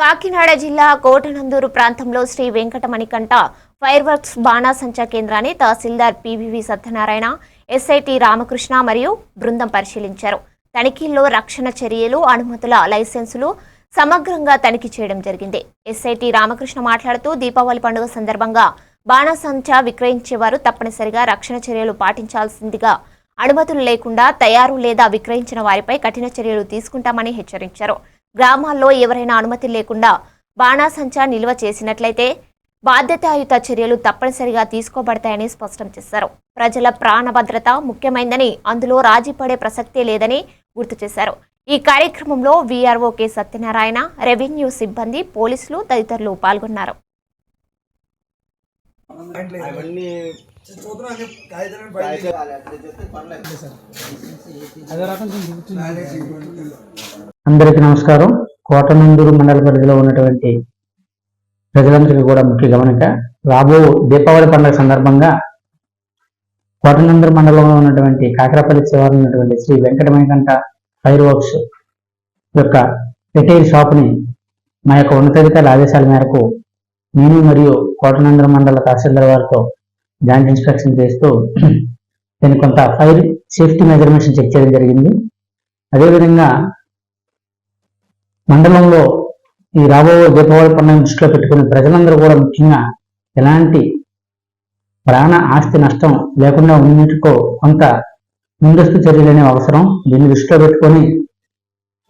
కాకినాడ జిల్లా కోటనందూరు ప్రాంతంలో Sri Venkatamanikanta fire works బాణాసంచా కేంద్రాన్ని తహసీల్దార్ పివివి సత్యనారాయణ ఎస్ఐటి రామకృష్ణ మరియు బృందం పరిశీలించారు. తనిఖీల్లో రక్షణ చర్యలు అనుమతుల లైసెన్సులు సమగ్రంగా తనిఖీ చేయడం జరిగింది. ఎస్ఐటి రామకృష్ణ మాట్లాడుతూ దీపావళి పండుగ సందర్భంగా బాణాసంచా విక్రయించేవారు తప్పనిసరిగా రక్షణ చర్యలు పాటించాల్సిందిగా అనుమతులు లేకుండా తయారు లేదా విక్రయించిన వారిపై కఠిన చర్యలు తీసుకుంటామని హెచ్చరించారు. గ్రామాల్లో ఎవరైనా అనుమతి లేకుండా బాణాసంచా నిల్వ చేసినట్లయితే బాధ్యతాయుత చర్యలు తప్పనిసరిగా తీసుకోబడతాయని స్పష్టం చేశారు. ప్రజల ప్రాణ భద్రత ముఖ్యమైందని అందులో రాజీ పడే ప్రసక్తే లేదని గుర్తు చేశారు. ఈ కార్యక్రమంలో వీఆర్ఓ కె సత్యనారాయణ రెవెన్యూ సిబ్బంది పోలీసులు తదితరులు పాల్గొన్నారు. అవన్నీ అందరికీ నమస్కారం. కోటనందూరు మండల పరిధిలో ఉన్నటువంటి ప్రజలందరికీ కూడా ముఖ్య గమనిక రాబో దీపావళి పండుగ సందర్భంగా కోటనందూరు మండలంలో ఉన్నటువంటి కాకరపల్లి శివారు ఉన్నటువంటి శ్రీ వెంకటమణికంఠ ఫైర్ వర్క్స్ యొక్క రిటైల్ షాప్ని మా యొక్క ఉన్నతాధికారుల ఆదేశాల మేరకు నేను మరియు కోటనందూరు మండల తహసీల్దార్ వారితో జాయింట్ ఇన్స్పెక్షన్ చేస్తూ దీన్ని కొంత ఫైర్ సేఫ్టీ మెజర్మెంట్స్ చెక్ చేయడం జరిగింది. అదేవిధంగా మండలంలో ఈ రాబోయే దీపావళి పండుగ దృష్టిలో పెట్టుకుని ప్రజలందరూ కూడా ముఖ్యంగా ఎలాంటి ప్రాణ ఆస్తి నష్టం లేకుండా ఉన్నట్టుకో కొంత ముందస్తు చర్యలు అనేవి అవసరం. దీన్ని దృష్టిలో పెట్టుకొని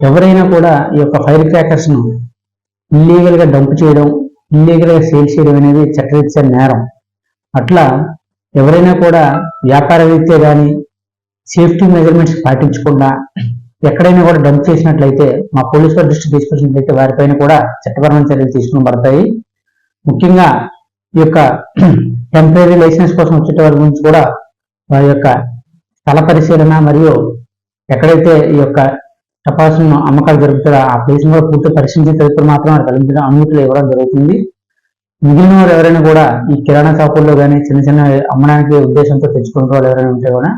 ఎవరైనా కూడా ఈ యొక్క ఫైర్ క్రాకర్స్ను ఇల్లీగల్గా డంప్ చేయడం ఇల్లీగల్ సేల్ చేయడం అనేది చట్టరీత్యా నేరం. అట్లా ఎవరైనా కూడా వ్యాపార రీత్యా కానీ సేఫ్టీ మెజర్మెంట్స్ పాటించకుండా ఎక్కడైనా కూడా డంప్ చేసినట్లయితే మా పోలీసు వారి దృష్టి తీసుకొచ్చినట్లయితే వారిపైన కూడా చట్టపరమైన చర్యలు తీసుకుని ముఖ్యంగా ఈ యొక్క టెంపరీ లైసెన్స్ కోసం వచ్చే గురించి కూడా వారి యొక్క స్థల పరిశీలన మరియు ఎక్కడైతే ఈ యొక్క తపాసులను అమ్మకాలు జరుపుతారు ఆ ప్లేస్ కూడా పూర్తి పరిశీలించి తదుపరి మాత్రం వారికి కలిగించడం అనుమతులు ఇవ్వడం జరుగుతుంది. మిగిలిన వారు ఎవరైనా కూడా ఈ కిరాణా షాపుల్లో కానీ చిన్న చిన్న అమ్మడానికి ఉద్దేశంతో తెచ్చుకునే వాళ్ళు ఎవరైనా ఉంటే కూడా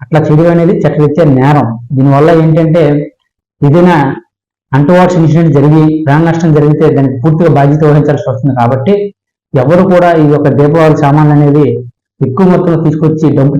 అట్లా చేయడం అనేది చట్టరీత్యా నేరం. దీనివల్ల ఏంటంటే ఏదైనా అంటువాడ్స్ ఇన్సిడెంట్ జరిగి ప్రాణ నష్టం జరిగితే దానికి పూర్తిగా బాధ్యత వహించాల్సి వస్తుంది కాబట్టి ఎవరు కూడా ఈ యొక్క దీపావళి సామాన్లు అనేది ఎక్కువ మొత్తంలో తీసుకొచ్చి డంపు